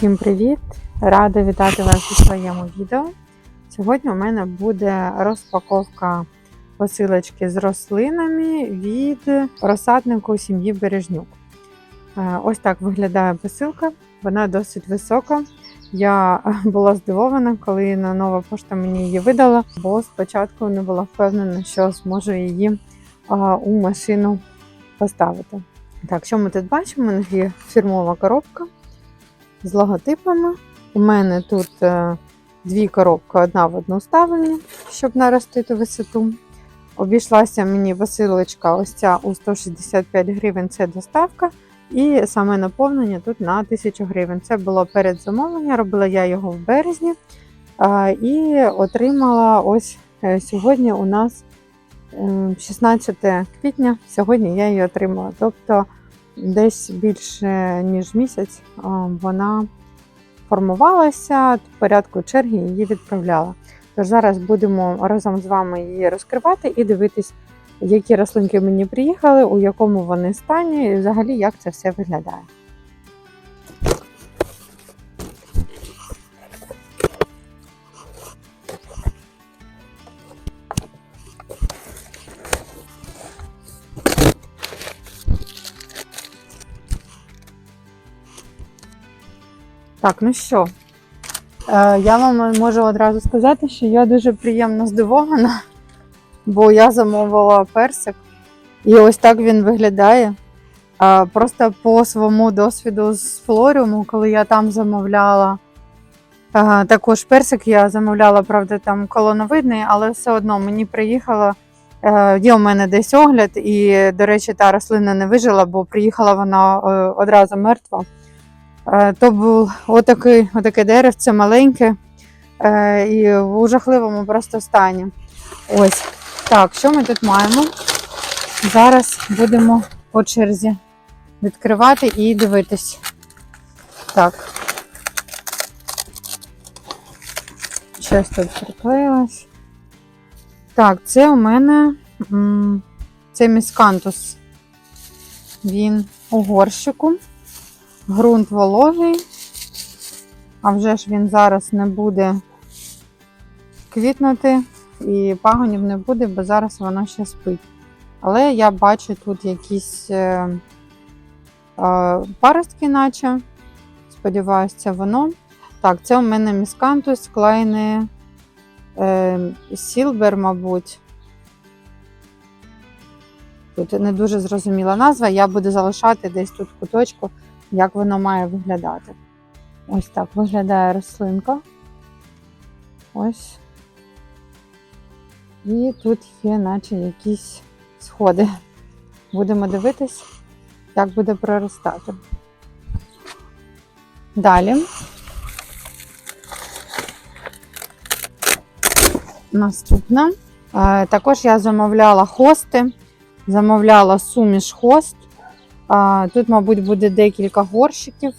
Всім привіт! Рада вітати вас у своєму відео. Сьогодні у мене буде розпаковка посилочки з рослинами від розсаднику сім'ї Бережнюк. Е, Ось так виглядає посилка, вона досить висока. Я була здивована, коли на нова пошта мені її видала, бо спочатку не була впевнена, що зможу її у машину поставити. Так, що ми тут бачимо? У нас є фірмова коробка з логотипами. У мене тут е, дві коробки, одна в одну ставлені, щоб наростити висоту. Обійшлася мені посилочка ось ця у 165 гривень це доставка. І саме наповнення тут на 1000 гривень. Це було перед замовлення, робила я його в березні. І отримала ось е, сьогодні у нас е, 16 квітня. Сьогодні я її отримала. Тобто десь більше ніж місяць вона формувалася, в порядку черги її відправляла. Тож зараз будемо разом з вами її розкривати і дивитись, які рослинки мені приїхали, у якому вони стані, і взагалі як це все виглядає. Так, ну що, е, я вам можу одразу сказати, що я дуже приємно здивована, бо я замовила персик, і ось так він виглядає. Е, Просто по своєму досвіду з флоріуму, коли я там замовляла. е, Також персик я замовляла, правда, там колоновидний, але все одно мені приїхало. Є у мене десь огляд, і, до речі, та рослина не вижила, бо приїхала вона одразу мертва. Е, То був отакий, отаке деревце маленьке е, і у жахливому просто стані. Ось. Так, що ми тут маємо? Зараз будемо по черзі відкривати і дивитись. Так. Щось тут приклеїлось. Так, це у мене це міскантус. Він у горщику. Грунт вологий, а вже ж він зараз не буде квітнути і пагонів не буде, бо зараз воно ще спить. Але я бачу тут якісь е, е, паростки, наче. Сподіваюся, це воно. Так, це у мене міскантус, клайни е, Сілбер, мабуть. Тут не дуже зрозуміла назва, я буду залишати десь тут куточку як воно має виглядати. Ось так виглядає рослинка. Ось. І тут є, наче якісь сходи. Будемо дивитись, як буде проростати. Далі. Наступна. Е, Також я замовляла хости, замовляла суміш хост. Тут, мабуть, буде декілька горщиків.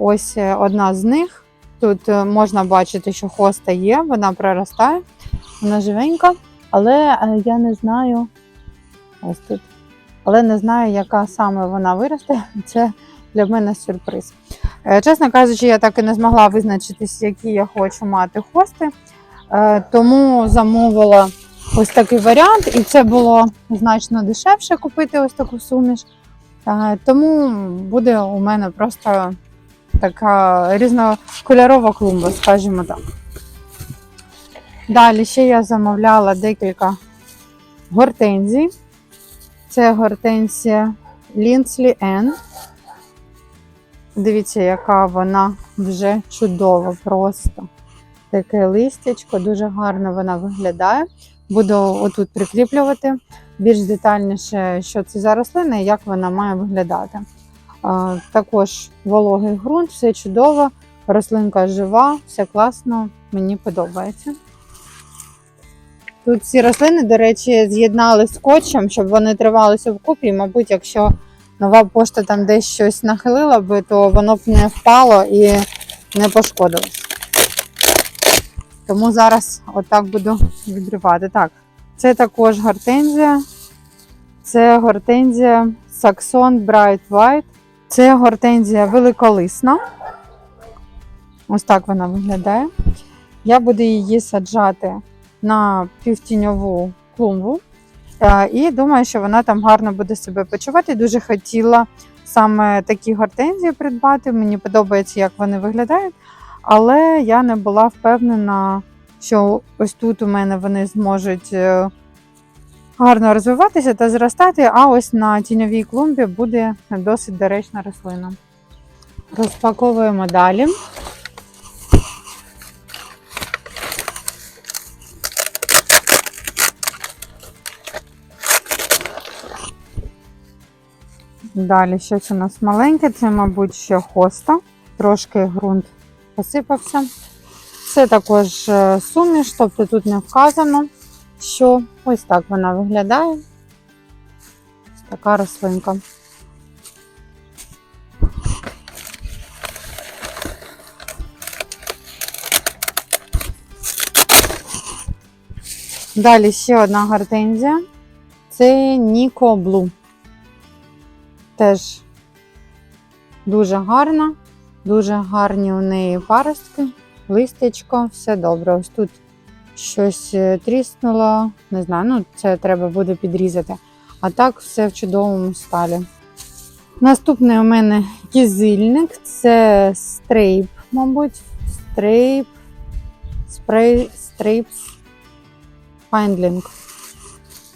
Ось е, одна з них. Тут е, можна бачити, що хоста є, вона проростає, вона живенька, але е, я не знаю. Ось тут. Але не знаю, яка саме вона виросте. Це для мене сюрприз. Чесно кажучи, я так і не змогла визначитись, які я хочу мати хости. Тому замовила ось такий варіант, і це було значно дешевше купити ось таку суміш. Тому буде у мене просто така різнокольорова клумба, скажімо так. Далі ще я замовляла декілька гортензій. Це гортензія Лінслі N. Дивіться, яка вона вже чудова просто. Таке листячко, дуже гарно вона виглядає. Буду отут прикріплювати більш детальніше, що це за рослина і як вона має виглядати. Також вологий ґрунт, все чудово, рослинка жива, все класно, мені подобається. Тут ці рослини, до речі, з'єднали скотчем, щоб вони тривалися вкупі. І, мабуть, якщо нова пошта там десь щось нахилила би, то воно б не впало і не пошкодилось. Тому зараз отак буду відривати. Так, це також гортензія. Це гортензія Saxon Bright White. Це гортензія великолисна. Ось так вона виглядає. Я буду її саджати на півтіньову клумбу. Е, І думаю, що вона там гарно буде себе почувати. Дуже хотіла саме такі гортензії придбати. Мені подобається, як вони виглядають. Але я не була впевнена, що ось тут у мене вони зможуть е, гарно розвиватися та зростати, а ось на тіньовій клумбі буде досить доречна рослина. Розпаковуємо далі. Далі щось у нас маленьке, це, мабуть, ще хоста. Трошки ґрунт посипався. Це також е, суміш, тобто тут не вказано, що ось так вона виглядає. Така рослинка. Далі ще одна гортензія. Це Ніко Блу. Теж дуже гарна, дуже гарні у неї паростки, листячко, все добре. Ось тут щось е, тріснуло, не знаю, ну це треба буде підрізати. А так все в чудовому сталі. Наступний у мене кізильник це стрейп, мабуть. Стрейп, спрей, стрейпс, файндлінг.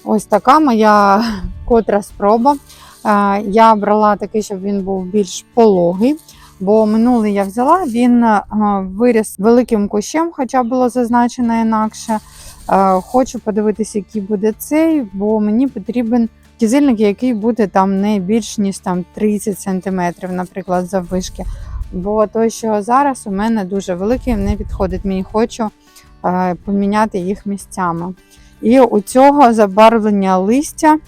Ось така моя котра спроба. Е, Я брала такий, щоб він був більш пологий, бо минулий я взяла, він е, виріс великим кущем, хоча було зазначено інакше. Е, Хочу подивитися, який буде цей, бо мені потрібен кізильник, який буде там не більш ніж там 30 см, наприклад, заввишки. Бо той, що зараз у мене дуже великий, не підходить. Мені хочу е, поміняти їх місцями. І у цього забарвлення листя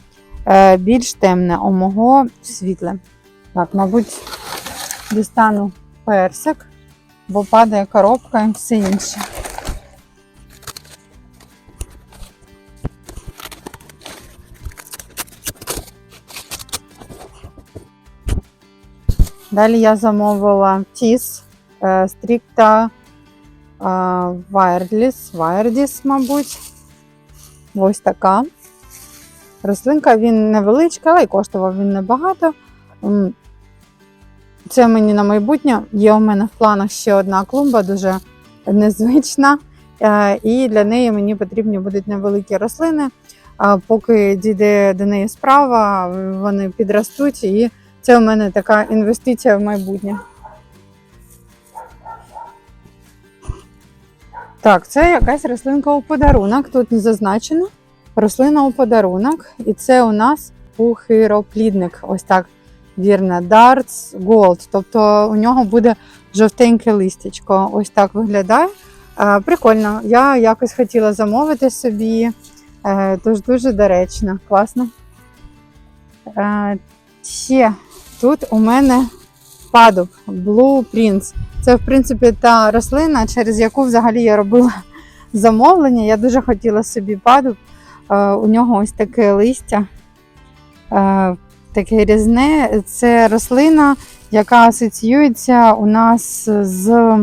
більш темне, у мого світле. Так, мабуть, дістану персик, бо падає коробка і все інше. Далі я замовила тіс е, стрікта Wireless, Wireless, мабуть. Ось така. Рослинка він невеличка, але й коштував він небагато. Це мені на майбутнє. Є у мене в планах ще одна клумба, дуже незвична. Е, І для неї мені потрібні будуть невеликі рослини. Поки дійде до неї справа, вони підростуть, і це у мене така інвестиція в майбутнє. Так, це якась рослинка у подарунок. Тут не зазначено. Рослина у подарунок. І це у нас пухироплідник. Ось так вірно. Darts Gold. Тобто у нього буде жовтеньке листячко. Ось так виглядає. Е, Прикольно. Я якось хотіла замовити собі. Е, Тож дуже доречно, класно. Е, Ще тут у мене падуб Blue Prince. Це, в принципі, та рослина, через яку взагалі я робила замовлення. Я дуже хотіла собі падуб. У нього ось таке листя, таке різне. Це рослина, яка асоціюється у нас з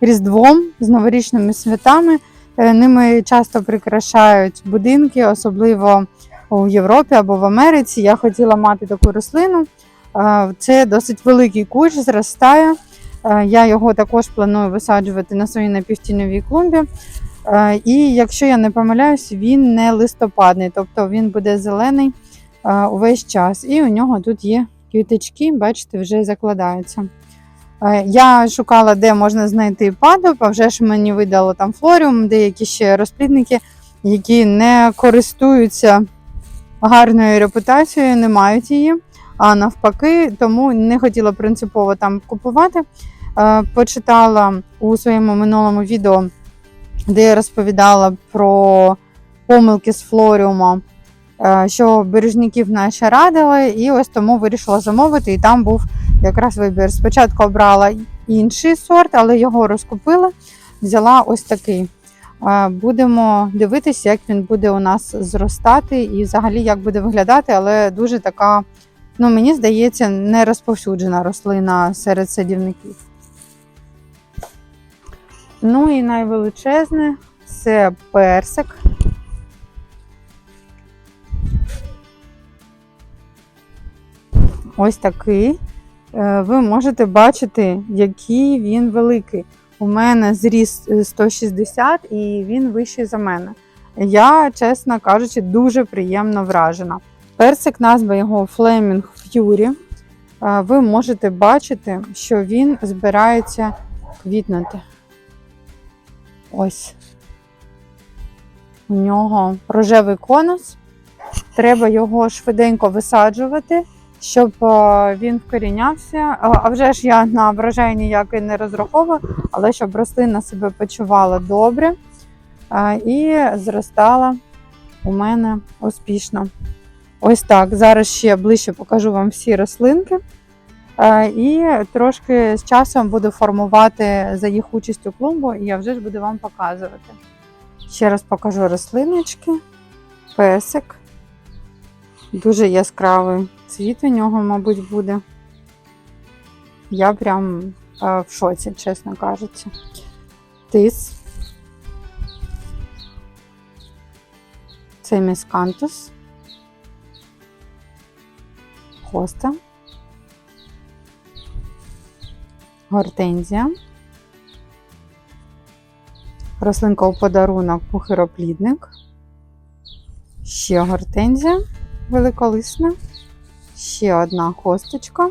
Різдвом, з новорічними святами. Е, Ними часто прикрашають будинки, особливо у Європі або в Америці. Я хотіла мати таку рослину. Е, Це досить великий кущ, зростає. Е, Я його також планую висаджувати на своїй напівтіньовій клумбі. І якщо я не помиляюсь, він не листопадний, тобто він буде зелений увесь час. І у нього тут є квіточки, бачите, вже закладаються. Е, Я шукала, де можна знайти падуб, а вже ж мені видало там флоріум, деякі ще розплідники, які не користуються гарною репутацією, не мають її. А навпаки, тому не хотіла принципово там купувати. Е, Почитала у своєму минулому відео, де я розповідала про помилки з флоріумом, що бережників наші радили, і ось тому вирішила замовити. І там був якраз вибір. Спочатку обрала інший сорт, але його розкупила. Взяла ось такий. Е, Будемо дивитися, як він буде у нас зростати і взагалі як буде виглядати, але дуже така, ну мені здається, не розповсюджена рослина серед садівників. Ну і найвеличезне це персик. Ось такий. Е, Ви можете бачити, який він великий. У мене зріс е, 160 і він вищий за мене. Я, чесно кажучи, дуже приємно вражена. Персик, назва його Flaming Fury. Е, Ви можете бачити, що він збирається квітнути. Ось. У нього рожевий конус. Треба його швиденько висаджувати, щоб е, він вкорінявся. А вже ж я на врожай ніякий не розраховую, але щоб рослина себе почувала добре е, і зростала у мене успішно. Ось так. Зараз ще ближче покажу вам всі рослинки. Е, І трошки з часом буду формувати за їх участю клумбу, і я вже ж буду вам показувати. Ще раз покажу рослиночки, песик. Дуже яскравий цвіт у нього, мабуть, буде. Я прям е, в шоці, чесно кажучи. Тис. Це міскантус. Хоста. Гортензія. Рослинка у подарунок пухироплідник. Ще гортензія великолисна. Ще одна хосточка.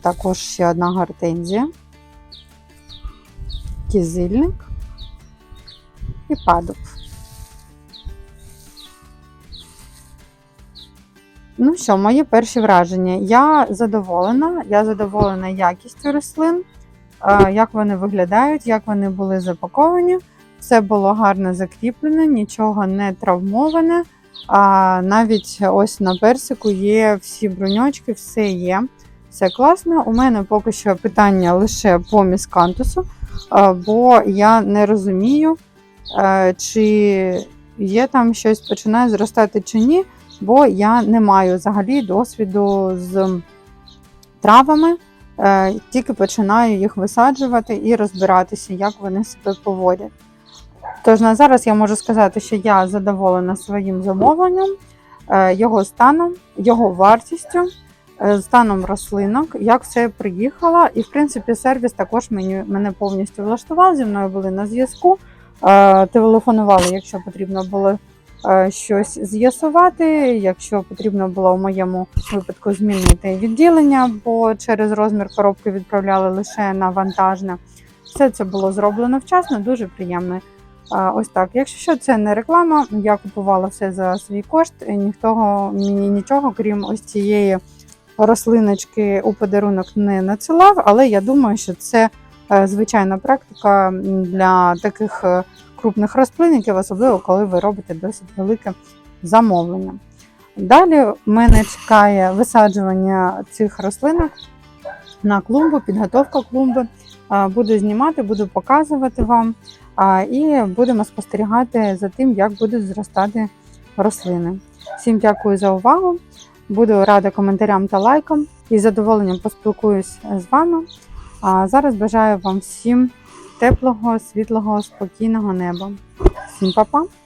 Також ще одна гортензія. Кізильник і падуб. Ну що, мої перші враження. Я задоволена. Я задоволена якістю рослин, як вони виглядають, як вони були запаковані. Все було гарно закріплене, нічого не травмоване. А навіть ось на персику є всі бруньочки, все є. Все класно. У мене поки що питання лише по міскантусу, бо я не розумію, чи є там щось починає зростати чи ні бо я не маю взагалі досвіду з травами, е, тільки починаю їх висаджувати і розбиратися, як вони себе поводять. Тож на зараз я можу сказати, що я задоволена своїм замовленням, е, його станом, його вартістю, е, станом рослинок, як все приїхало. І, в принципі, сервіс також мені, мене повністю влаштував. Зі мною були на зв'язку. Е, Телефонували, якщо потрібно було щось з'ясувати. Якщо потрібно було в моєму випадку змінити відділення, бо через розмір коробки відправляли лише на вантажне. Все це було зроблено вчасно, дуже приємно. Ось так. Якщо що, це не реклама, я купувала все за свій кошт, і ніхто мені нічого, крім ось цієї рослиночки у подарунок не надсилав, але я думаю, що це е, звичайна практика для таких е, крупних рослинників, особливо коли ви робите досить велике замовлення. Далі мене чекає висаджування цих рослинок на клумбу, підготовка клумби. Буду знімати, буду показувати вам і будемо спостерігати за тим, як будуть зростати рослини. Всім дякую за увагу. Буду рада коментарям та лайкам і з задоволенням поспілкуюсь з вами. А зараз бажаю вам всім теплого, світлого, спокійного неба. Всім па-па!